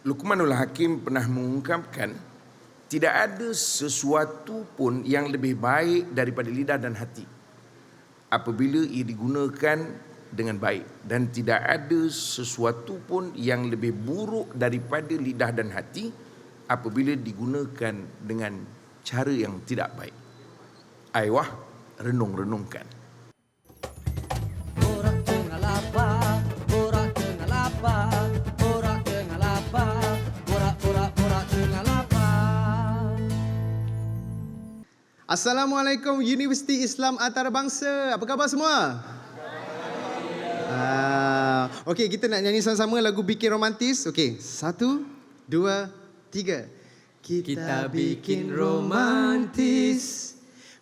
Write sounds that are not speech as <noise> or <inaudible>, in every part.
Luqmanul Hakim pernah mengungkapkan tidak ada sesuatu pun yang lebih baik daripada lidah dan hati apabila ia digunakan dengan baik dan tidak ada sesuatu pun yang lebih buruk daripada lidah dan hati apabila digunakan dengan cara yang tidak baik. Aywah, renung-renungkan. Assalamualaikum Universiti Islam Antarabangsa. Apa khabar semua? Ah, okey, kita nak nyanyi sama-sama lagu Bikin Romantis. Okey, satu, dua, tiga. Kita bikin romantis,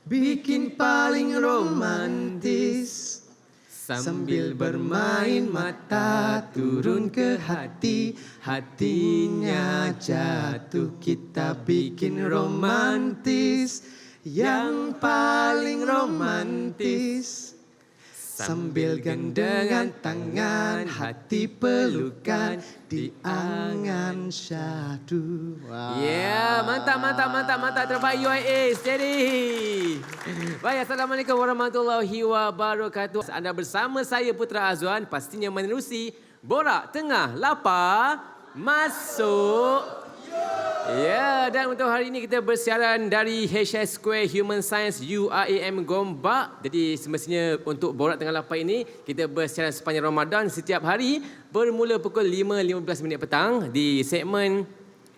bikin paling romantis. Sambil bermain mata turun ke hati Hatinya jatuh kita bikin romantis Yang paling romantis Sambil gandengan tangan Hati pelukan Di angan syahdu Wow. Ya, mantap, mantap, mantap, mantap. Terbaik UIA. Steady. Baik, Assalamualaikum warahmatullahi wabarakatuh. Anda bersama saya Putra Azwan. Pastinya menerusi Borak Tengah Lapar Masuk. Ya, dan untuk hari ini kita bersiaran dari HS Square Human Science UIAM Gombak. Jadi semestinya untuk Borak Tengah Lapar ini, kita bersiaran sepanjang Ramadan setiap hari bermula pukul 5.15 minit petang di segmen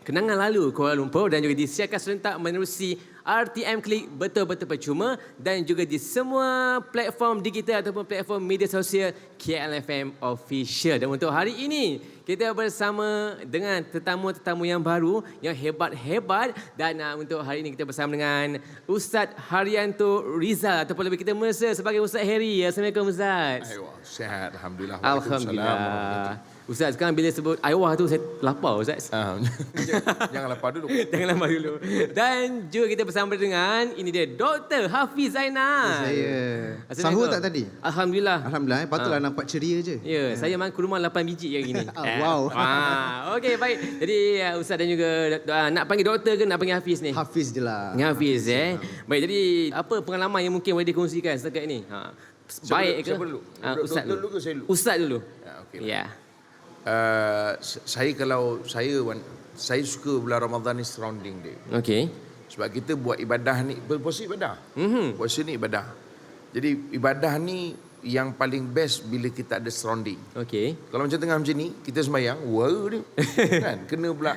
Kenangan Lalu Kuala Lumpur dan juga disiarkan serentak menerusi RTM Klik betul-betul percuma dan juga di semua platform digital ataupun platform media sosial KLFM Official. Dan untuk hari ini, kita bersama dengan tetamu-tetamu yang baru, yang hebat-hebat dan uh, untuk hari ini kita bersama dengan Ustaz Haryanto Rizal ataupun lebih kita mesra sebagai Ustaz Harry. Assalamualaikum Ustaz. Aywah, sihat. Alhamdulillah. Alhamdulillah. Ustaz, sekarang bila sebut Aywah tu saya lapar Ustaz. Ah, <laughs> Jangan lapar dulu. <laughs> Jangan lama dulu. Dan juga kita bersama dengan ini dia Dr. Hafiz Zainal. Saya. Sahur tak tadi? Alhamdulillah. Alhamdulillah, eh. patutlah nampak ceria je. Ya, saya makan kurma 8 biji hari ini. <laughs> Ah, wow. Ah, okey baik. Jadi uh, ustaz dan juga uh, nak panggil doktor ke nak panggil Hafiz ni? Hafiz je lah. Dengan Hafiz eh. Baik, jadi apa pengalaman yang mungkin boleh dikongsikan setakat ini? Ha. Siapa Baik dulu- ke? siapa dulu? Dok- ustaz dulu ke saya dulu? Ustaz dulu. Ya, okey. Ya. Uh, s- saya kalau saya saya suka bulan Ramadan ni surrounding dia. Okey. Sebab kita buat ibadah ni, berpuasa ibadah. Mhm. Puasa ni ibadah. Jadi ibadah ni yang paling best bila kita ada surrounding. Okey. Kalau macam tengah macam ni, kita sembahyang, wow dia. <laughs> kan? Kena pula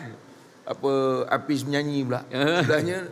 apa Apis menyanyi pula. <laughs> Sudahnya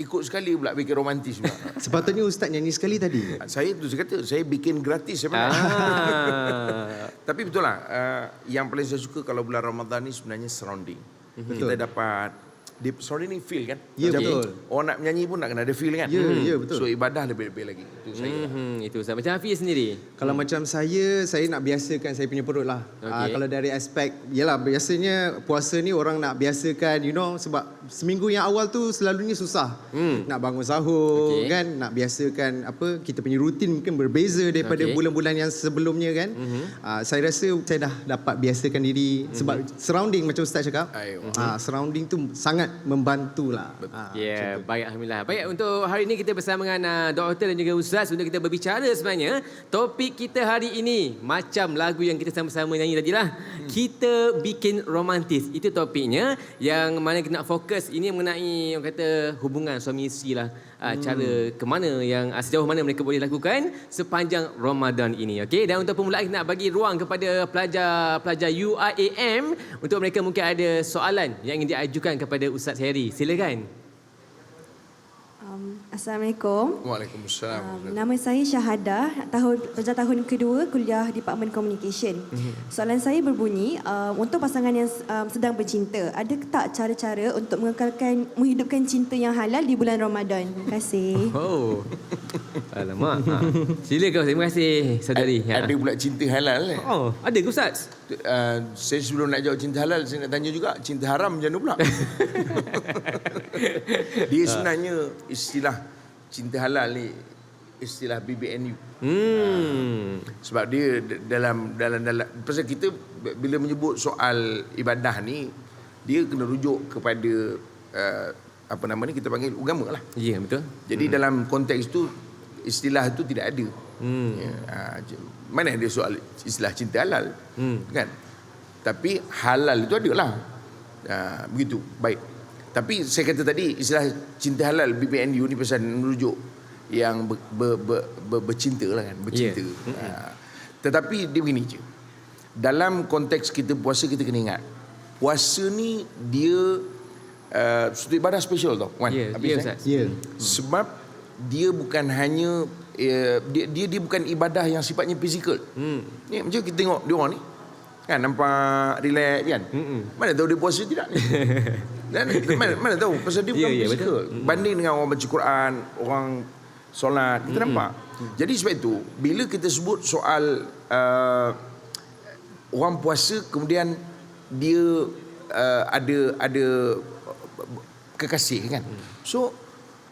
ikut sekali pula bikin romantis pula. <laughs> Sepatutnya Ustaz nyanyi sekali tadi. saya tu saya kata, saya bikin gratis sebenarnya. Ah. <laughs> Tapi betul lah, uh, yang paling saya suka kalau bulan Ramadan ni sebenarnya surrounding. Kita dapat di surrounding ni feel kan? Ya, Macam betul. Orang nak menyanyi pun nak kena ada feel kan? Ya, ya, betul. So ibadah lebih-lebih lagi. Itu saya. Mhm, itu Ustaz. Macam Hafiz sendiri. Kalau macam saya, saya nak biasakan saya punya perut lah. Okey. Okay. kalau dari aspek, yalah biasanya puasa ni orang nak biasakan, you know, sebab seminggu yang awal tu selalunya susah. Hmm. Nak bangun sahur Okey. kan, nak biasakan apa, kita punya rutin mungkin berbeza daripada Okey. bulan-bulan yang sebelumnya kan. Mhm. Uh, saya rasa saya dah dapat biasakan diri sebab surrounding macam Ustaz cakap. Uh, surrounding tu sangat membantu lah. Uh, Ya, yeah, baik Alhamdulillah. Baik, untuk hari ini kita bersama dengan uh, doktor dan juga ustaz untuk kita berbicara sebenarnya. Topik kita hari ini, macam lagu yang kita sama-sama nyanyi tadi lah. Hmm. Kita bikin romantis. Itu topiknya yang mana kita nak fokus. Ini mengenai orang kata hubungan suami isteri lah. Uh, hmm. Cara ke mana yang uh, sejauh mana mereka boleh lakukan sepanjang Ramadan ini. Okay? Dan untuk permulaan kita nak bagi ruang kepada pelajar-pelajar UIAM untuk mereka mungkin ada soalan yang ingin diajukan kepada Ustaz Heri. Silakan. Um, Assalamualaikum. Waalaikumsalam. Um, nama saya Syahadah, tahun pelajar tahun kedua kuliah Department Communication. Soalan saya berbunyi, um, untuk pasangan yang um, sedang bercinta, ada tak cara-cara untuk mengekalkan menghidupkan cinta yang halal di bulan Ramadan? Terima kasih. <laughs> Oh. Alamak. Ha. Silakan terima kasih saudari. Ha. Ada pula cinta halal eh. Oh, ada ke Ustaz? Uh, saya sebelum nak jawab cinta halal, saya nak tanya juga cinta haram macam mana pula? <laughs> Dia sebenarnya istilah cinta halal ni istilah BBNU. Hmm. Sebab dia dalam dalam dalam pasal kita bila menyebut soal ibadah ni dia kena rujuk kepada uh, apa nama ni kita panggil agama lah. Ya, betul. Jadi hmm. dalam konteks itu istilah itu tidak ada. Hmm. Ya, uh, mana ada soal istilah cinta halal hmm. kan? Tapi halal itu ada lah. Uh, begitu. Baik. Tapi saya kata tadi istilah cinta halal BPNU ni pasal merujuk yang ber, ber, ber, ber, bercinta lah kan, bercinta. Yeah. Yeah. Uh, tetapi dia begini je. Dalam konteks kita puasa kita kena ingat puasa ni dia uh, satu ibadah special tau. Wan. Ya, Habis, eh? Ustaz. Ya. Sebab dia bukan hanya uh, dia, dia dia bukan ibadah yang sifatnya fizikal. Hmm. Ni macam kita tengok dia orang ni kan nampak relax kan. Mm-mm. Mana tahu dia puasa tidak ni. <laughs> Dan mana, mana tahu pasal dia Ya, bukan ya, fizikal. betul. Banding dengan orang baca Quran, orang solat, kita nampak. Jadi sebab itu bila kita sebut soal uh, orang puasa kemudian dia uh, ada ada kekasih kan. So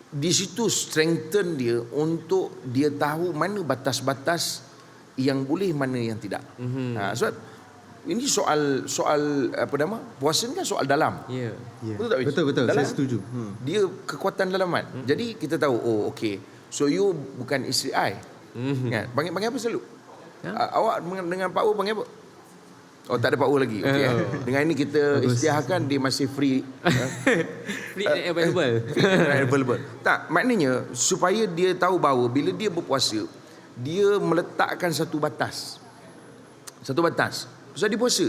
di situ strengthen dia untuk dia tahu mana batas-batas yang boleh mana yang tidak. Mm-hmm. Ha, sebab ini soal soal apa nama? Puasa ni kan soal dalam. Ya. Ya. Betul tak? Betul betul. Dalam. Saya setuju. Hmm. Dia kekuatan dalaman. Mm-hmm. Jadi kita tahu oh okey. So you bukan isteri I. Mm-hmm. Kan? Panggil panggil apa selalu? Ha? Ha? awak dengan, dengan Pak U panggil apa? Oh tak ada U lagi. Okey. Oh. eh. Dengan ini kita isytiharkan dia masih free. <laughs> Free and available. <laughs> available. Tak, maknanya supaya dia tahu bahawa bila dia berpuasa, dia meletakkan satu batas. Satu batas. Pasal dia puasa.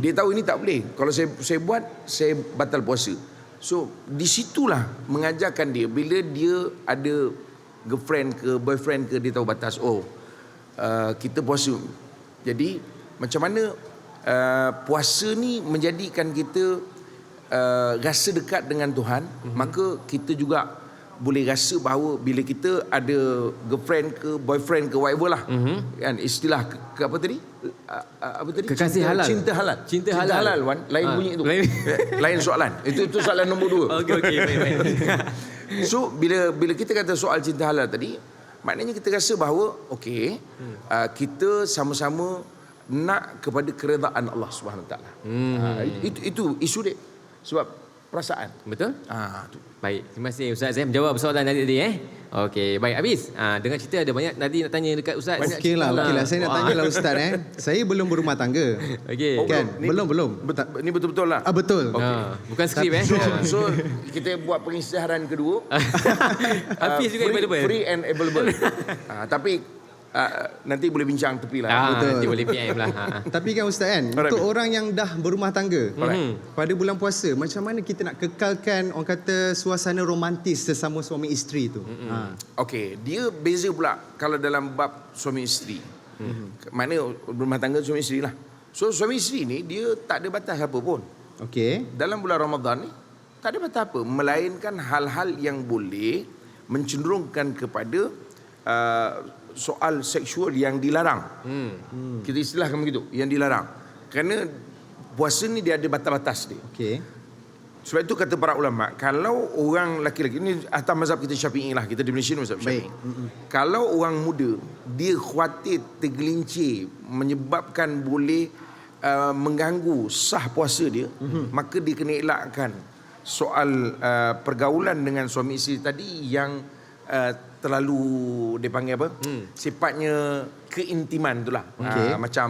Dia tahu ini tak boleh. Kalau saya saya buat, saya batal puasa. So, di situlah mengajarkan dia bila dia ada girlfriend ke boyfriend ke dia tahu batas. Oh, uh, kita puasa. Jadi, macam mana uh, puasa ni menjadikan kita uh, rasa dekat dengan Tuhan, mm-hmm. maka kita juga boleh rasa bahawa bila kita ada girlfriend ke boyfriend ke whatever lah mm-hmm. kan istilah ke, ke apa tadi uh, uh, apa tadi Kekasih cinta, halal. cinta halal Cinta halal. halal Wan lain Ah, bunyi tu lain. lain soalan itu itu soalan nombor dua <laughs> Okey okey baik baik. <laughs> So bila bila kita kata soal cinta halal tadi, maknanya kita rasa bahawa okey, hmm. uh, kita sama-sama nak kepada keredaan Allah Subhanahu Taala. Hmm. Uh, itu itu isu dia. Sebab perasaan. Betul? Ah tu. Baik, terima kasih Ustaz saya menjawab soalan tadi tadi eh. Okey, baik habis. Ha, dengar cerita ada banyak tadi nak tanya dekat Ustaz. Banyak Okey lah, cerita okey lah. Saya nak tanya lah Ustaz eh. Saya belum berumah tangga. <laughs> Okey. Oh, Kan? Ni- Belum, belum. Bet- Ini betul-betul lah. Ah betul. Ha, bukan skrip eh. So, so kita buat pengisytiharan kedua. <laughs> Hafiz Ah, juga free, available. Free and available. uh, <laughs> tapi uh, nanti boleh bincang tepi lah. Ah, Betul. nanti boleh PM lah. Ha. ha. Tapi kan Ustaz kan, Alright. untuk orang yang dah berumah tangga, Alright. pada bulan puasa, macam mana kita nak kekalkan orang kata suasana romantis sesama suami isteri tu? Ha. Okey, dia beza pula kalau dalam bab suami isteri. Mm-hmm. Mana rumah tangga suami isteri lah. So suami isteri ni dia tak ada batas apa pun. Okey. Dalam bulan Ramadan ni tak ada batas apa melainkan hal-hal yang boleh mencenderungkan kepada uh, soal seksual yang dilarang. Hmm. Kita istilahkan begitu, yang dilarang. Kerana puasa ni dia ada batas-batas dia. Okey. Sebab itu kata para ulama, kalau orang laki-laki ini atas mazhab kita Syafi'i lah, kita di Malaysia ni mazhab Syafi'i. Kalau orang muda dia khawatir tergelincir menyebabkan boleh uh, mengganggu sah puasa dia, mm-hmm. maka dia kena elakkan soal uh, pergaulan dengan suami isteri tadi yang uh, terlalu dia panggil apa? Hmm. Sifatnya keintiman itulah. Okey. Uh, macam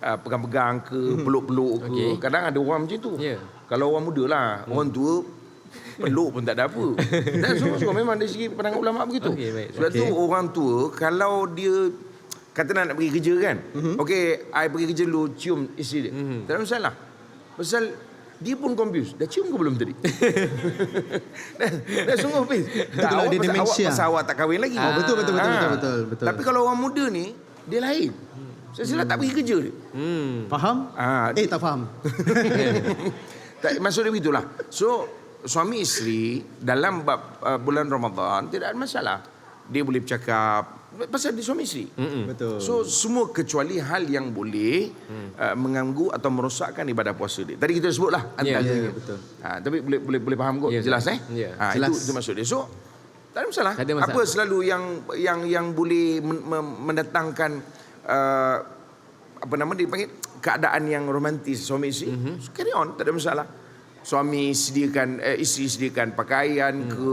uh, pegang-pegang ke, peluk-peluk ke. Okey. Kadang ada orang macam tu. Ya. Kalau orang muda lah, hmm. orang tua peluk pun tak ada apa. <laughs> Dan semua-semua memang dari segi pandangan ulama begitu. Baik. Sebab Okey. tu orang tua kalau dia kata nak, nak pergi kerja kan. Mm-hmm. Okey, I pergi kerja dulu cium isteri dia. Mm-hmm. Tak ada masalah. Pasal dia pun confused. Dah cium ke belum tadi? <laughs> dah, dah sungguh Fiz. Tak, awak dia pasal, awak, pasal awak tak kahwin lagi. Oh, betul, betul, betul, Ah. betul, betul, betul. Tapi kalau orang muda ni, dia lain. Saya silap tak pergi kerja dia. Hmm. Faham? Ah, eh, tak faham. <laughs> tak, maksud dia begitulah. So, suami isteri dalam bab uh, bulan Ramadan tidak ada masalah. Dia boleh bercakap pasal dia suami isteri. Betul. So, semua kecuali hal yang boleh uh, mengganggu atau merosakkan ibadah puasa dia. Tadi kita sebutlah Ya, antaranya. ya, betul. Ha, tapi boleh boleh boleh faham kot. Ya, Jelas eh? Ya. Ha, Jelas. itu, itu maksud dia. So, tak ada masalah. Tak ada masalah. Apa selalu yang yang yang boleh men- men- mendatangkan uh, apa nama dia panggil keadaan yang romantis suami isteri. Mm-hmm. So, carry on, tak ada masalah. Suami sediakan eh, isteri sediakan pakaian Hmm. ke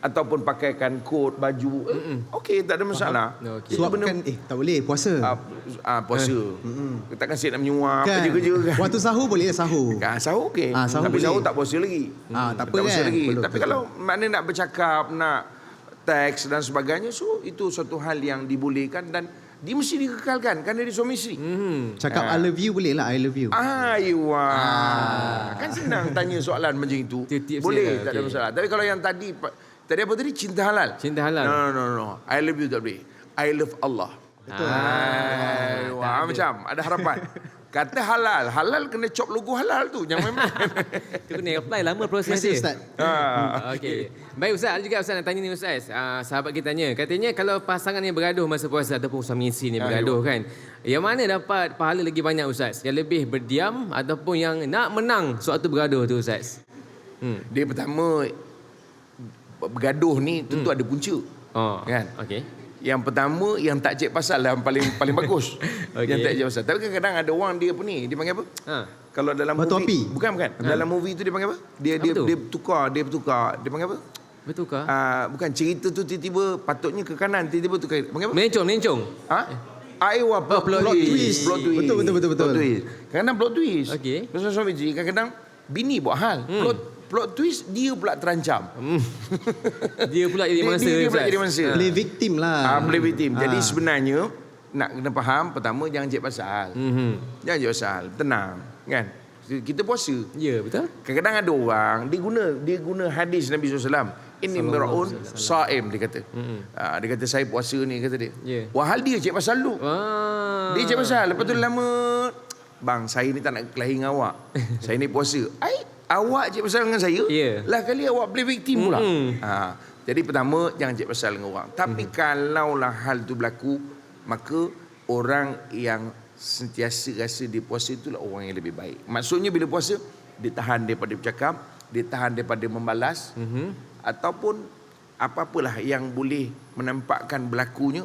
ataupun pakaikan kot baju eh, okey tak ada masalah Okey. Itu benda Suapkan, eh tak boleh puasa. ah, ah, puasa takkan saya nak menyuap kerja-kerja kan Waktu sahur boleh sahur. Ah, sahur okey. Ah, sahur Tapi boleh. sahur tak puasa lagi. Ah, tak apa puasa kan? lagi. Betul, Tapi betul. kalau mana nak bercakap, nak teks dan sebagainya, so itu suatu hal yang dibolehkan dan dia mesti dikekalkan kerana dia suami isteri. Hmm. Cakap I love you boleh lah I love you. Aywa. Kan senang tanya soalan macam itu. Boleh, tak ada masalah. Tapi kalau yang tadi tadi apa tadi cinta halal. Cinta halal. No, no, no, no. I love you tak boleh. I love Allah. Betul. Tak ada. Macam ada harapan. <laughs> Kata halal, halal kena cop logo halal tu. Jangan main <laughs> Itu kena apply lama proses Terima kasih dia. Ustaz. Ah. Okey. Baik Ustaz, ada juga Ustaz nak tanya ni Ustaz. Uh, sahabat kita tanya, katanya kalau pasangan yang bergaduh masa puasa ataupun suami isteri ni bergaduh kan. Yang mana dapat pahala lagi banyak Ustaz? Yang lebih berdiam ataupun yang nak menang suatu bergaduh tu Ustaz? Hmm. Dia pertama bergaduh ni tentu ada punca. Oh. Kan? Okey. Yang pertama yang tak cek pasal lah yang paling paling bagus. <laughs> Okey. Yang tak cek pasal. Tapi kadang-kadang ada orang dia apa ni? Dia panggil apa? Ha. Kalau dalam Batu movie api? bukan bukan. Dalam movie tu dia panggil apa? Dia Apa dia tu? dia bertukar, dia bertukar. Dia panggil apa? Betul ke? Ah bukan cerita tu tiba-tiba patutnya ke kanan tiba-tiba tu ke panggil apa? Mencong, mencong. Ha? Aiwa plot, plot twist. twist. Plot twist. Betul, betul, betul, betul. Plot twist. Kadang-kadang plot twist. Okey. Pasal suami kadang-kadang bini buat hal. Hmm. Plot plot twist dia pula terancam. <laughs> Dia pula jadi Dia- mangsa dia, dia pula Ustaz. jadi mangsa. Play victim lah. Ah, play victim. Jadi Ah. sebenarnya nak kena faham pertama jangan cek pasal. Mhm. Jangan cek pasal. Tenang, kan? Kita puasa. Ya, betul. Kadang-kadang ada orang dia guna dia guna hadis Nabi SAW. Ini miraun saim dia kata. Ah, dia kata saya puasa ni kata dia. Ya. Wahal dia cek pasal lu. Wah. Dia cek pasal. Lepas tu lama bang saya ni tak nak kelahi dengan awak. saya ni puasa. Ai awak cek pasal dengan saya. Ya. Lah kali awak play victim pula. Mm-mm. Ha, jadi pertama jangan cek pasal dengan orang. Tapi kalaulah hal tu berlaku maka orang yang sentiasa rasa dia puasa itulah orang yang lebih baik. Maksudnya bila puasa dia tahan daripada bercakap, dia tahan daripada membalas Mhm. ataupun apa-apalah yang boleh menampakkan berlakunya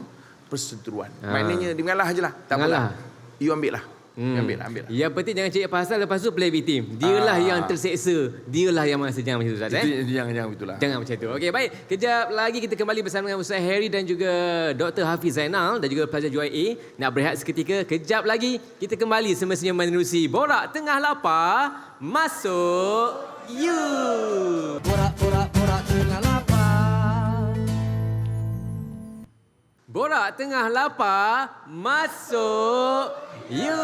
perseteruan. Ha. Maknanya dia mengalah je lah. Tak apalah. You ambil lah. Hmm. Ambil lah. Ambil lah. Yang penting jangan cari pasal lepas tu play victim. Dialah Ah. yang terseksa. Dialah yang masa jangan macam tu Ustaz Itu, eh. itu jangan jangan itulah. Jangan macam tu. Okey, baik. Kejap lagi kita kembali bersama dengan Ustaz Harry dan juga Dr. Hafiz Zainal dan juga pelajar UIA. Nak berehat seketika. Kejap lagi kita kembali semestinya menerusi Borak Tengah Lapar. Masuk you. Borak-borak-borak tengah lapar Borak Tengah Lapar. Masuk you.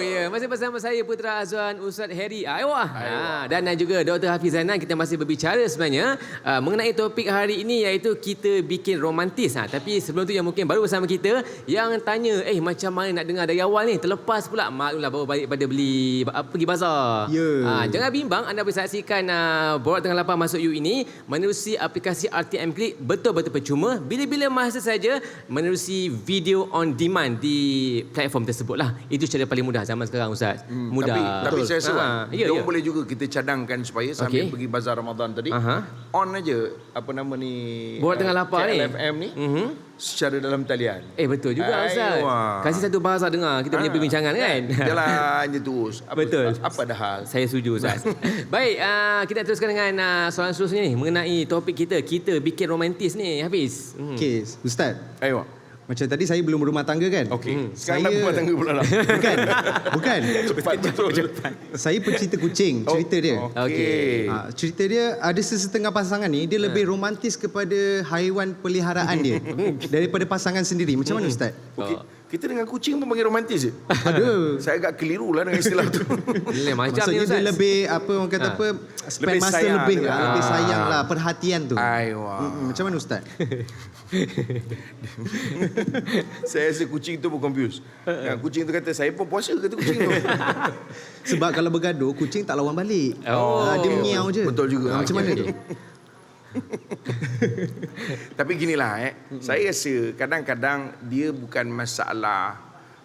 Ya, masih bersama saya Putra Azwan Ustaz Harry Aiwah. Ha, dan juga Dr. Hafiz Zainal kita masih berbicara sebenarnya uh, mengenai topik hari ini iaitu kita bikin romantis. Ha, tapi sebelum tu yang mungkin baru bersama kita yang tanya, eh macam mana nak dengar dari awal ni? Terlepas pula maklumlah baru balik pada beli apa pergi bazar. Ya. Ha, jangan bimbang anda boleh saksikan uh, Borak Tengah Lapar Masuk You ini menerusi aplikasi RTM Click betul-betul percuma bila-bila masa saja menerusi video on demand di platform tersebut lah. Itu cara paling mudah zaman sekarang Ustaz. Hmm, mudah. Tapi, tapi saya rasa Ha, ya, ya. boleh juga kita cadangkan supaya sambil Okey. pergi bazar Ramadan tadi, Aha. on aja apa nama ni Tengah uh, Lapar ni. KLFM ni Mhm. Secara dalam talian. Eh betul juga Ustaz. Kasih satu bahasa dengar kita punya Ah, perbincangan kan. <laughs> Jalan je terus. Apa, Betul. Apa dah hal? Saya setuju Ustaz. <laughs> Baik, uh, kita teruskan dengan uh, soalan seterusnya ni mengenai topik kita. Kita bikin romantis ni Hafiz. Hmm. Okay, Ustaz. Ayo. Macam tadi saya belum berumah tangga kan? Okey. Sekarang Saya- dah rumah tangga pula dah. Bukan. Bukan. <laughs> Cepat betul. Saya pencinta kucing, cerita dia. Okey. Ha, cerita dia ada sesetengah pasangan ni dia lebih romantis kepada haiwan peliharaan dia <laughs> daripada pasangan sendiri. Macam mana ustaz? Okey. Kita dengan kucing pun panggil romantis je. <laughs> Ada. Saya agak keliru lah dengan istilah tu. <laughs> Lain macam ni Maksudnya Ustaz. dia lebih apa orang kata Ha. apa spend Lebih masa sayang lebih lah, lebih Ah. sayang lah perhatian tu. Aiwa. Mm-mm, Macam mana ustaz? <laughs> Saya rasa kucing tu pun confused. Kan, kucing tu kata, saya pun puasa kata kucing tu. Sebab kalau bergaduh kucing tak lawan balik. Oh. Ah, dia miau je. Betul juga. Ah, Macam Okey, mana tu? <laughs> Tapi ginilah eh. Saya rasa kadang-kadang dia bukan masalah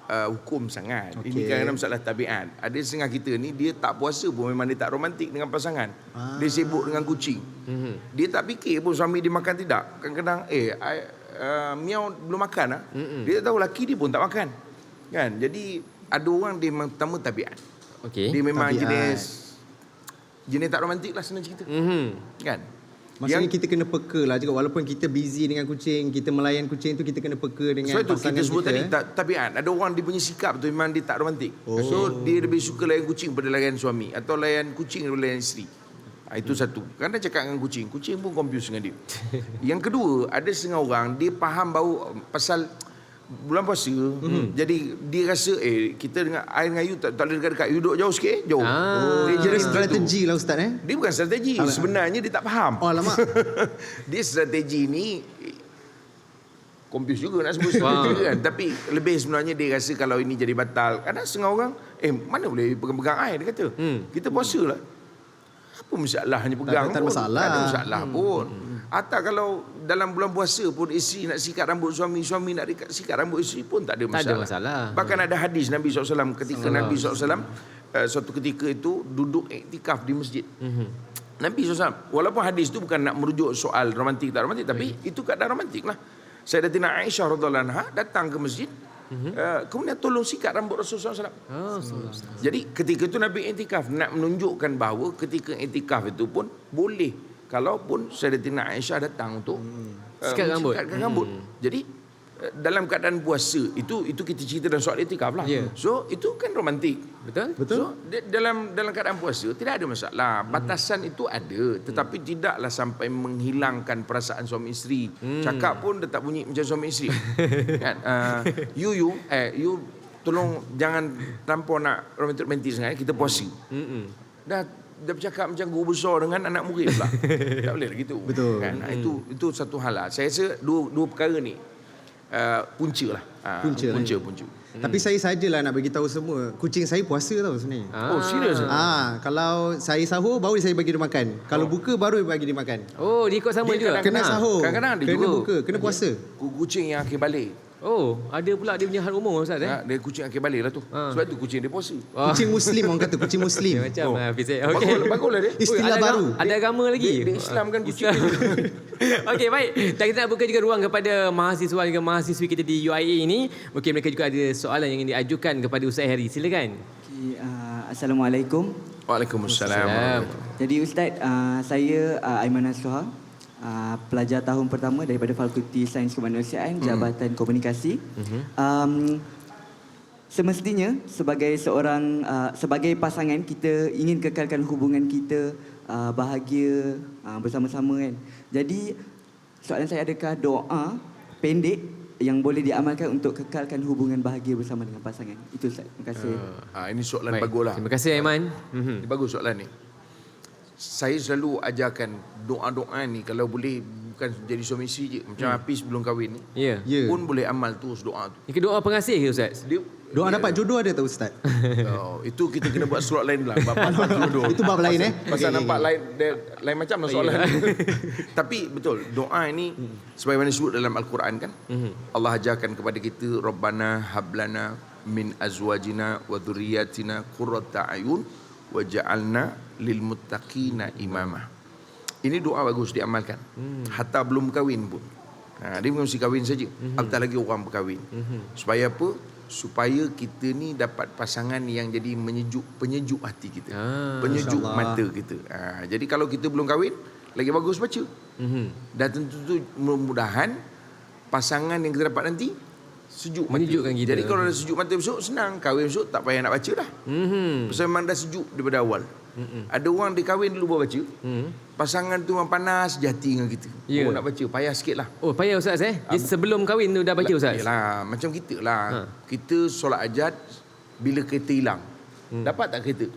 uh, hukum sangat. Okay. Ini kadang-kadang masalah tabiat. Ada setengah kita ni dia tak puasa pun memang dia tak romantik dengan pasangan. Ah. Dia sibuk dengan kucing. Mm-hmm. Dia tak fikir pun suami dia makan tidak. Kadang-kadang eh I, uh, miau belum makan ah. Mm-hmm. Dia tak tahu laki dia pun tak makan. Kan? Jadi ada orang dia memang pertama tabiat. Okey. Dia memang Tabiat. jenis jenis tak romantik lah senang cerita. Mhm. Kan? Maksudnya Yang- kita kena peka lah juga walaupun kita busy dengan kucing, kita melayan kucing tu kita kena peka dengan So itu pasangan kita sebut kita. tadi tak, tabiat ada orang dia punya sikap tu memang dia tak romantik. Oh. So dia lebih suka layan kucing pada layan suami atau layan kucing daripada layan isteri. Ha, itu satu. Kadang cakap dengan kucing, kucing pun confused dengan dia. <laughs> Yang kedua, ada setengah orang dia faham bau pasal bulan puasa. Mm-hmm. Jadi dia rasa eh kita dengan air dengan you tak, tak boleh dekat-dekat. You duduk jauh sikit, eh, jauh. Ah. Dia Jadi strategi lah Ustaz eh. Dia bukan strategi. Sebenarnya dia tak faham. Oh alamak. <laughs> dia strategi ni confused juga nak sebut strategi kan tapi lebih sebenarnya dia rasa kalau ini jadi batal kadang setengah orang eh mana boleh pegang-pegang air dia kata hmm. kita puasa lah apa masalahnya pegang tak ada pun masalah. tak ada masalah pun atau kalau dalam bulan puasa pun isteri nak sikat rambut suami suami nak sikat- sikat rambut isteri pun tak ada Tak masalah, ada masalah. bahkan ada hadis Nabi SAW ketika Nabi SAW uh, suatu ketika itu duduk iktikaf di masjid. Nabi SAW Walaupun hadis tu bukan nak merujuk soal romantik tak romantik Tapi itu keadaan romantik lah. Sayyidatina Aisyah radhiallahu anha datang ke masjid uh, Kemudian tolong sikat rambut Rasulullah SAW Oh, Jadi ketika itu Nabi iktikaf Nak menunjukkan bahawa ketika iktikaf itu pun Boleh Kalaupun Sayyidatina Aisyah datang untuk uh, Sikat rambut. Sikatkan rambut Jadi uh, dalam keadaan puasa itu itu kita cerita dalam soal iktikaf lah. Ya. So itu kan romantik. Betul? Betul? So di- dalam dalam keadaan puasa tidak ada masalah. Batasan itu ada tetapi tidaklah sampai menghilangkan perasaan suami isteri. Cakap pun dia tak bunyi macam suami isteri. <laughs> kan? Uh, you you eh you tolong jangan terlampau nak romantik-romantik sangat kita puasa. Mm-mm. Dah dah bercakap macam guru besar dengan anak murid pula. <laughs> tak boleh lah gitu. Betul. Kan? Ha, itu itu satu hal lah. Saya rasa dua dua perkara ni uh, punca lah. Ha, Punca lah. punca, punca. Tapi saya sajalah nak bagi tahu semua. Kucing saya puasa tau sebenarnya. Oh, serius? Ah, kalau saya sahur baru saya bagi dia makan. Kalau buka baru bagi dia makan. Oh, dia ikut sama Dia juga. Kena sahur. kadang-kadang ada kena juga. buka, kena puasa. Ku- Kucing yang akhir balik. Oh, ada pula dia punya hal umum Ustaz eh. Ha, dia kucing akhir balik lah tu. Ha. Sebab tu kucing dia puasa. Oh. Kucing muslim orang kata kucing muslim. Macam Oh. oh. Hafiz eh. Bagus, Okey. baguslah dia. Istilah Oi, ada baru. agama- Ada agama lagi. Dia, dia Islam kan kucing. Islam. Okey, baik. Dan kita nak buka juga ruang kepada mahasiswa dan mahasiswi kita di UIA ini. Mungkin mereka juga ada soalan yang ingin diajukan kepada Ustaz Harry. Silakan. Okay, uh, Assalamualaikum. Waalaikumsalam. Salam. Jadi Ustaz, uh, saya uh, Aiman Asluha, uh, pelajar tahun pertama daripada Fakulti Sains Kemanusiaan Jabatan Komunikasi. Um, semestinya sebagai seorang uh, sebagai pasangan kita ingin kekalkan hubungan kita uh, bahagia uh, bersama-sama kan. Jadi soalan saya adakah doa pendek yang boleh diamalkan untuk kekalkan hubungan bahagia bersama dengan pasangan? Itu Ustaz. Terima kasih. Ha, ini soalan Baik. bagus lah. Terima kasih Aiman. Mhm. Ini bagus soalan ni. Saya selalu ajarkan doa-doa ni kalau boleh bukan jadi suami isteri je. Macam Hmm. Hafiz belum kahwin ni. Ya. Ya. Pun boleh amal terus doa tu. Ini doa pengasih ke Ustaz? Dia, Doa dapat jodoh ada tak ustaz? <laughs> Oh, itu kita kena buat slot lain lah. Bab <laughs> jodoh. Itu bab lain, eh? Pasal Okey, nampak okey, lain dia, lain macam lah soalan. ya. <laughs> Tapi betul, doa ini sebagaimana disebut dalam Al-Quran kan. Allah ajarkan kepada kita Rabbana hablana min azwajina wa dhurriyyatina qurrata ayun waj'alna lil muttaqina imama. Ini doa bagus diamalkan. Hatta belum kahwin pun. Ha, dia mesti kahwin saja. Apatah lagi orang berkahwin. Supaya apa? Supaya kita ni dapat pasangan yang jadi menyejuk penyejuk hati kita. Ah, penyejuk insyaAllah. mata kita. Ha, jadi kalau kita belum kahwin, lagi bagus baca. Mhm. Dan tentu tu mudah-mudahan pasangan yang kita dapat nanti sejuk mata. Menyejukkan kita. Jadi kalau dah sejuk mata besok senang. Kahwin besok tak payah nak baca dah. Mhm. Pasal memang dah sejuk daripada awal. Ada orang dia kahwin dulu baru baca. Mhm. Pasangan tu memang panas jati dengan kita. Ya. Oh nak baca payah sikit lah. Oh, payah Ustaz eh. Dia sebelum kahwin tu dah baca Ustaz. Yalah, macam kita lah. Ha. Kita solat ajat bila kereta hilang. Dapat tak kereta?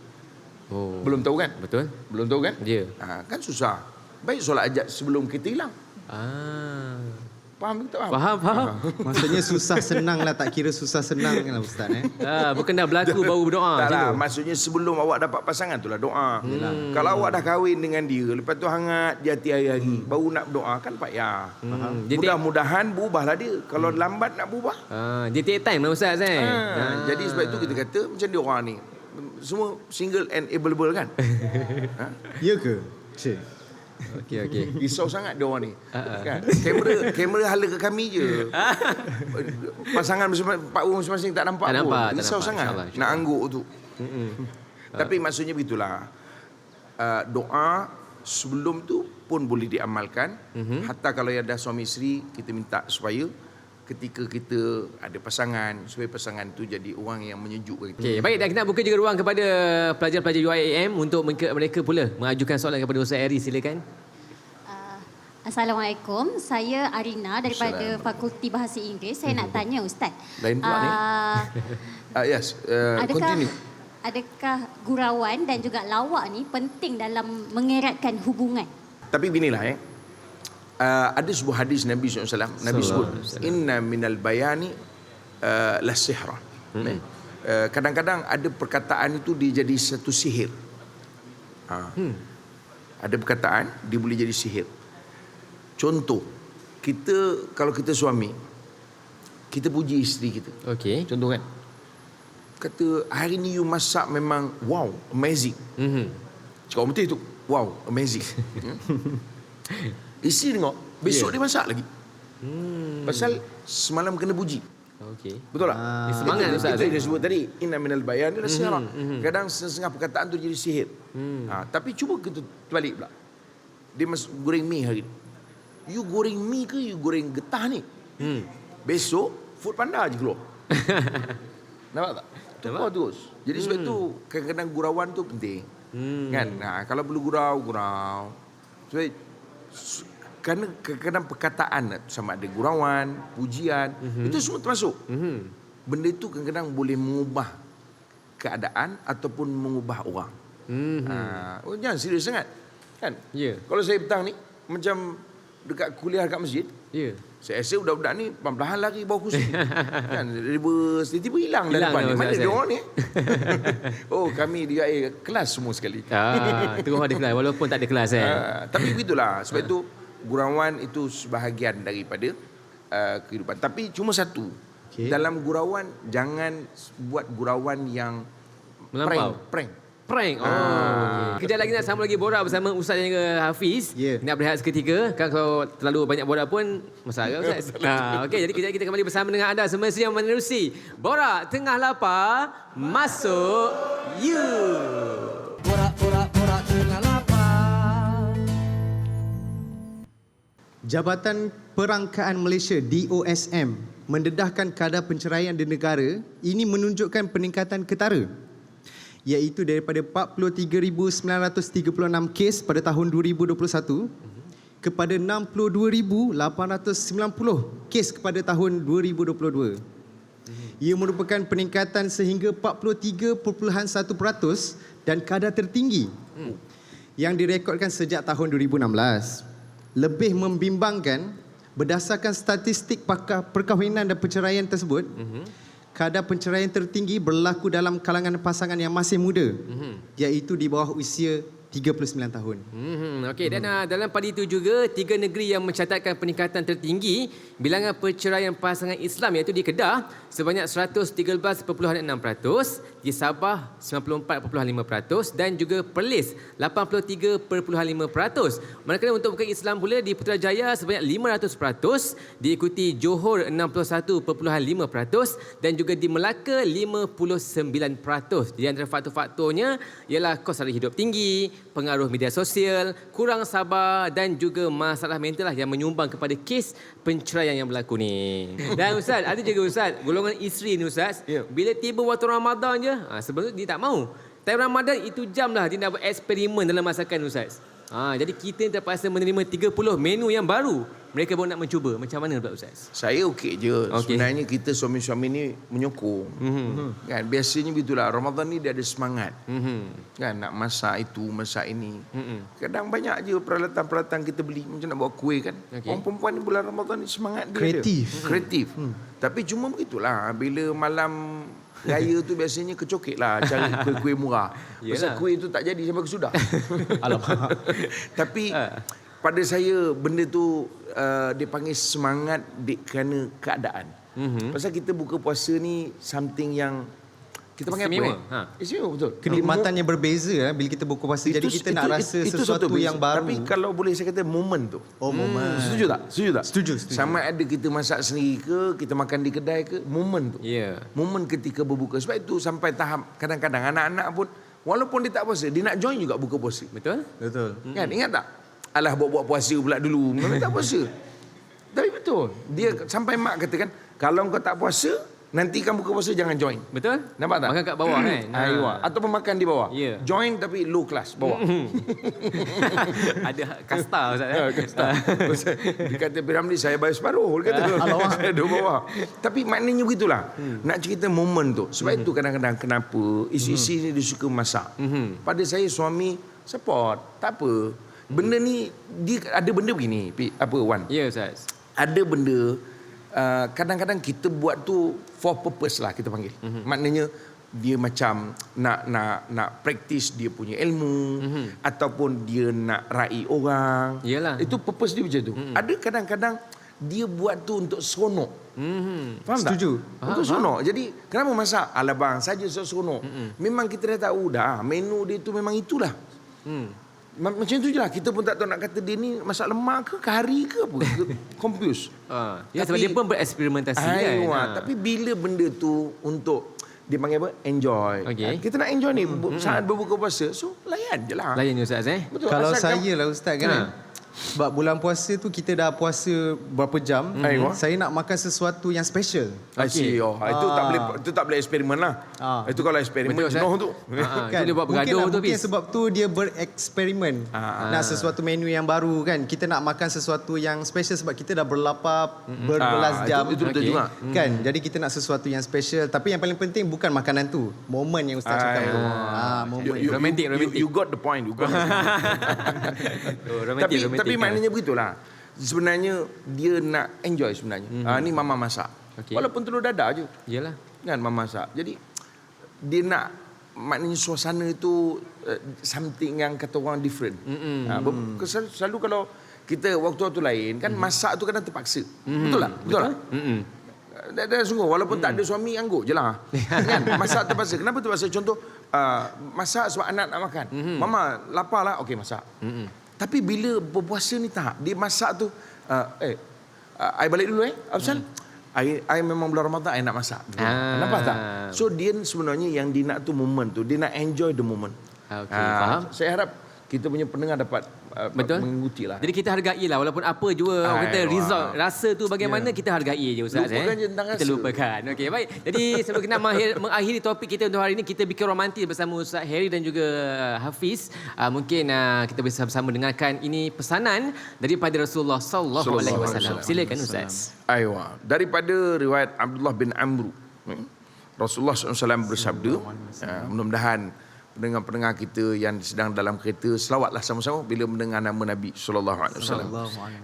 Oh. Belum tahu kan? Betul? Belum tahu kan? Ya. Ha, kan susah. Baik solat ajat sebelum kereta hilang. Ah. Faham ke tak faham? Faham, faham. <laughs> Maksudnya susah senang lah tak kira susah senang lah ustaz eh. Ah, bukan dah berlaku baru berdoa. tak lah, maksudnya sebelum awak dapat pasangan tu lah doa. Hmm. Kalau awak dah kahwin dengan dia, lepas tu hangat di hati hari-hari, baru nak berdoa kan payah. Hmm. Dia Mudah-mudahan berubahlah dia. Kalau lambat nak berubah. Ah, dia take time lah Ustaz eh. Ha, Ah. Jadi sebab itu kita kata macam dia orang ni. Semua single and available kan? <laughs> ha? Ya ke? Cik. Okey, okey. Risau sangat dia orang ni. Ah, Kan? Kamera kamera hala ke kami je. <laughs> Pasangan masing-masing, empat orang masing-masing tak nampak Tak pun. nampak, tak Risau nampak. sangat InsyaAllah, nak angguk tu. <laughs> Tapi maksudnya begitulah. uh, doa sebelum tu pun boleh diamalkan. Mhm. Mm-hmm. Hatta kalau ada suami isteri, kita minta supaya ketika kita ada pasangan, supaya pasangan tu jadi orang yang menyejukkan kita. Okey, baik dan kita nak buka juga ruang kepada pelajar-pelajar UIAM untuk mereka, pula mengajukan soalan kepada Ustaz Eri silakan. Uh, Assalamualaikum, saya Arina daripada Fakulti Bahasa Inggeris. Saya nak <laughs> tanya Ustaz. Lain pula ni. Ah, Uh, yes, uh, adakah continue. adakah gurauan dan juga lawak ni penting dalam mengeratkan hubungan? Tapi beginilah eh. Uh, ada sebuah hadis Nabi SAW. Nabi sebut, Inna minal bayani uh, la sihra. Hmm. Uh, kadang-kadang ada perkataan itu dia jadi satu sihir. Ha. Hmm. Ada perkataan dia boleh jadi sihir. Contoh, kita kalau kita suami, kita puji isteri kita. Okey. Contoh kan? Kata, hari ni you masak memang wow, amazing. Mhm. Cakap orang putih tu Wow amazing <laughs> Hmm. Isi tengok Besok yeah. dia masak lagi hmm. Pasal Semalam kena puji Okey. Betul tak? Dia semangat itu, Ustaz, Itu yang eh? dia sebut tadi Inna minal bayan Dia mm mm Kadang setengah perkataan tu jadi sihir Hmm. ha, Tapi cuba kita terbalik pula Dia mas goreng mi hari ni You goreng mi ke You goreng getah ni Hmm. Besok Food panda je keluar <laughs> Nampak tak? Itu Nampak? keluar terus Jadi sebab tu Kadang-kadang gurauan tu penting Hmm. Kan? Ha, kalau perlu gurau, gurau. Sebab kerana kadang-kadang perkataan sama ada gurauan, pujian, mm-hmm. itu semua termasuk. Mhm. Benda itu kadang-kadang boleh mengubah keadaan ataupun mengubah orang. Mhm. Ha, oh, jangan serius sangat. Kan? Ya. Kalau saya petang ni macam dekat kuliah dekat masjid, Ya. saya rasa budak-budak ni perlahan lari bawah kursi. <laughs> kan? Tiba-tiba tiba hilang Hilang depan dah ni. Mana dia orang ni? <laughs> oh, kami dia eh, kelas semua sekali. Ah, terus ada kelas walaupun tak ada kelas eh. Uh, tapi begitulah. Sebab itu gurauan itu sebahagian daripada uh, kehidupan. Tapi cuma satu. Okey. Dalam gurauan jangan buat gurauan yang Melampau. prank. prank. Prank. Oh. Okay. Kejap lagi nak sambung lagi borak bersama Ustaz dan juga Hafiz. Ya. Nak berehat seketika. Kan kalau terlalu banyak borak pun masalah Ustaz. <laughs> ha, Okey, jadi kejap kita kembali bersama dengan anda semestinya menerusi Borak Tengah Lapar Masuk You. Borak-borak-borak tengah lapar Jabatan Perangkaan Malaysia DOSM mendedahkan kadar penceraian di negara ini menunjukkan peningkatan ketara iaitu daripada 43,936 kes pada tahun 2021 kepada 62,890 kes kepada tahun 2022. Ia merupakan peningkatan sehingga 43.1% dan kadar tertinggi yang direkodkan sejak tahun 2016. Lebih membimbangkan berdasarkan statistik pakar perkahwinan dan perceraian tersebut, kadar perceraian tertinggi berlaku dalam kalangan pasangan yang masih muda, iaitu di bawah usia 39 tahun. Hmm, okey dan uh, dalam pada itu juga tiga negeri yang mencatatkan peningkatan tertinggi bilangan perceraian pasangan Islam iaitu di Kedah sebanyak 113.6%, di Sabah 94.5% dan juga Perlis 83.5%. Manakala untuk bukan Islam pula di Putrajaya sebanyak 500%, diikuti Johor 61.5% dan juga di Melaka 59%. Di antara faktor-faktornya ialah kos sara hidup tinggi, pengaruh media sosial, kurang sabar dan juga masalah mental lah yang menyumbang kepada kes penceraian yang berlaku ni. <laughs> Dan Ustaz, ada juga Ustaz, golongan isteri ni Ustaz, Ya. bila tiba waktu Ramadan je, ha, sebelum tu dia tak mau. Time Ramadan itu jam lah dia nak buat eksperimen dalam masakan Ustaz. Ha, jadi kita terpaksa menerima 30 menu yang baru. Mereka baru nak mencuba. Macam mana pula Ustaz? Saya okey je. Okay. Sebenarnya kita suami-suami ni menyokong. Mm-hmm. Kan biasanya begitulah. Ramadan ni dia ada semangat. Mhm. Kan nak masak itu, masak ini. Mm-mm. Kadang banyak je peralatan-peralatan kita beli macam nak buat kuih kan. Okay. Orang perempuan ni bulan Ramadan ni semangat dia Kreatif. ada. Kreatif. Hmm. Tapi cuma begitulah bila malam raya tu biasanya kecokek lah cari <laughs> kuih-kuih murah. Pasal Yelah. kuih tu tak jadi sampai ke sudah. <laughs> Alamak. <laughs> Tapi Ah. pada saya benda tu uh, dia panggil semangat di, kerana keadaan. Mhm. Mm-hmm. Pasal kita buka puasa ni something yang kita panggil Istimewa. apa? eh? Ha. Istimewa betul. Kenikmatan yang berbeza eh, bila kita buka puasa. Jadi kita nak rasa sesuatu beza. yang baru. Tapi kalau boleh saya kata moment tu. Oh, moment. Setuju tak? Setuju tak? Setuju, setuju. Sama ada kita masak sendiri ke, kita makan di kedai ke, moment tu. Ya. Momen ketika berbuka. Sebab itu sampai tahap kadang-kadang anak-anak pun walaupun dia tak puasa, dia nak join juga buka puasa. Betul? Betul. Kan ingat tak? Alah buat-buat puasa pula dulu. Memang tak puasa. <laughs> Tapi betul. Dia sampai mak kata kan, kalau kau tak puasa, nanti kamu buka puasa jangan join. Betul? Nampak tak? Makan kat bawah kan? Aywa. Ataupun makan di bawah. Ya. Join tapi low class bawah. <laughs> Ada kasta Ustaz. Ya, Eh? kata. dia kata Piramli saya bayar separuh. Dia kata. saya <laughs> duduk bawah. Tapi maknanya begitulah. Nak cerita momen tu. Sebab itu kadang-kadang kenapa isi-isi ni dia suka masak. Pada saya suami support. Tak apa. Benda ni dia ada benda begini. Apa Wan? Ya Ustaz. ada benda uh, kadang-kadang kita buat tu for purpose lah kita panggil. Mhm. Mm-hmm. Maknanya dia macam nak nak nak practice dia punya ilmu Mhm. mm-hmm. ataupun dia nak rai orang. Yalah. Itu purpose dia macam tu. Mm-hmm. Ada kadang-kadang dia buat tu untuk seronok. Mhm. Faham Setuju. tak? Untuk seronok. Jadi kenapa masak? Alah bang, saja seronok. Mm-hmm. Memang kita dah tahu dah menu dia tu memang itulah. Hmm. Ma- Macam tu je lah. Kita pun tak tahu nak kata dia ni masak lemak ke, kari ke apa. Ke- <laughs> Confused. Ah, ya sebab Tapi- dia pun bereksperimentasi kan. Ha. tapi bila benda tu untuk dia panggil apa? Enjoy. Okey. Ha, Kita nak enjoy ni hmm. saat berbuka puasa. So layan je lah. layan je Ustaz eh. Betul. Kalau saya lah Ustaz kan. Ha. Sebab bulan puasa tu kita dah puasa berapa jam. Aywa. Saya nak makan sesuatu yang special. I see. Oh, itu tak Ah. boleh itu tak boleh eksperimen lah. Ah. Itu kalau eksperimen Betul, jenuh tu. Ha, kan? itu dia buat mungkin bergaduh lah, tu mungkin bis. sebab tu dia bereksperimen Ah. nak sesuatu menu yang baru kan kita nak makan sesuatu yang special sebab kita dah berlapar berbelas Ah, jam itu- itu betul Okey. juga. kan jadi kita nak sesuatu yang special tapi yang paling penting bukan makanan tu momen yang ustaz cakap tu ah You, momen you, Romantic, you, romantic. You, you got the point. You got the point. <laughs> Oh, tapi romantik, romantik tapi maknanya begitulah. Sebenarnya dia nak enjoy sebenarnya. Mm-hmm. Ah ni mama masak. Okey. Walaupun telur dadah je. Yalah. Kan mama masak. Jadi dia nak maknanya suasana itu uh, something yang kata orang different. Mm-hmm. Ha, ber- selalu, selalu kalau kita waktu-waktu lain kan mm-hmm. masak tu kadang terpaksa. Mm-hmm. Betul tak? Betul, tak? Mm-mm. Dah, dah sungguh walaupun tak ada suami angguk je lah. <laughs> kan? Masak terpaksa. Kenapa terpaksa? Contoh uh, masak sebab anak nak makan. Mama lapar lah. Okey masak. Tapi bila berpuasa ni tak. Dia masak tu uh, eh uh, I balik dulu eh. Absal. I, I memang bulan Ramadan I nak masak. Ah. Nampak tak? So dia sebenarnya yang dia nak tu moment tu. Dia nak enjoy the moment. Ah, okey, faham. Saya harap kita punya pendengar dapat uh, Betul. mengikuti lah. Jadi kita hargai lah walaupun apa jua orang kata Aiwa. result rasa tu bagaimana kita hargai je Ustaz Lupakan eh. je tentang kita rasa. lupakan. Okey baik. Jadi sebelum kita mengakhiri, mengakhiri topik kita untuk hari ini kita bikin romantis bersama Ustaz Harry dan juga uh, Hafiz. Uh, mungkin uh, kita bisa bersama dengarkan ini pesanan daripada Rasulullah sallallahu alaihi wasallam. Silakan Ustaz. Aywa. Daripada riwayat Abdullah bin Amru. hmm, Rasulullah SAW bersabda. ah, mudah-mudahan pendengar-pendengar kita yang sedang dalam kereta selawatlah sama-sama bila mendengar nama Nabi SAW.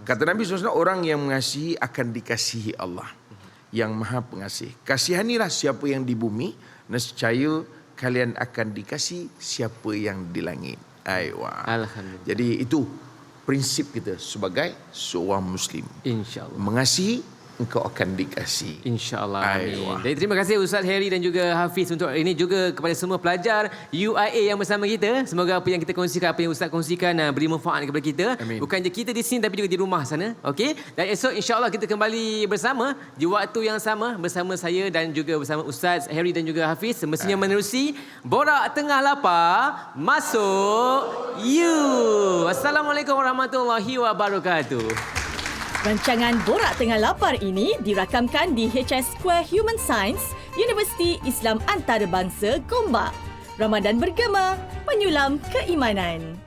Kata Nabi SAW, orang yang mengasihi akan dikasihi Allah. Yang maha pengasih. Kasihanilah siapa yang di bumi. Nescaya kalian akan dikasih siapa yang di langit. Aywa. Alhamdulillah. Jadi itu prinsip kita sebagai seorang Muslim. Insya-Allah. Mengasihi, engkau akan dikasihi. InsyaAllah. Amin. Jadi terima kasih Ustaz Harry dan juga Hafiz untuk ini juga kepada semua pelajar UIA yang bersama kita. Semoga apa yang kita kongsikan, apa yang Ustaz kongsikan uh, beri manfaat kepada kita. Amin. Bukan je kita di sini tapi juga di rumah sana. Okey? Dan esok insyaAllah kita kembali bersama di waktu yang sama bersama saya dan juga bersama Ustaz Harry dan juga Hafiz. Semestinya menerusi Borak Tengah Lapar masuk you. Assalamualaikum warahmatullahi wabarakatuh. Rancangan Borak Tengah Lapar ini dirakamkan di HS Square Human Science, Universiti Islam Antarabangsa Gombak. Ramadan bergema, menyulam keimanan.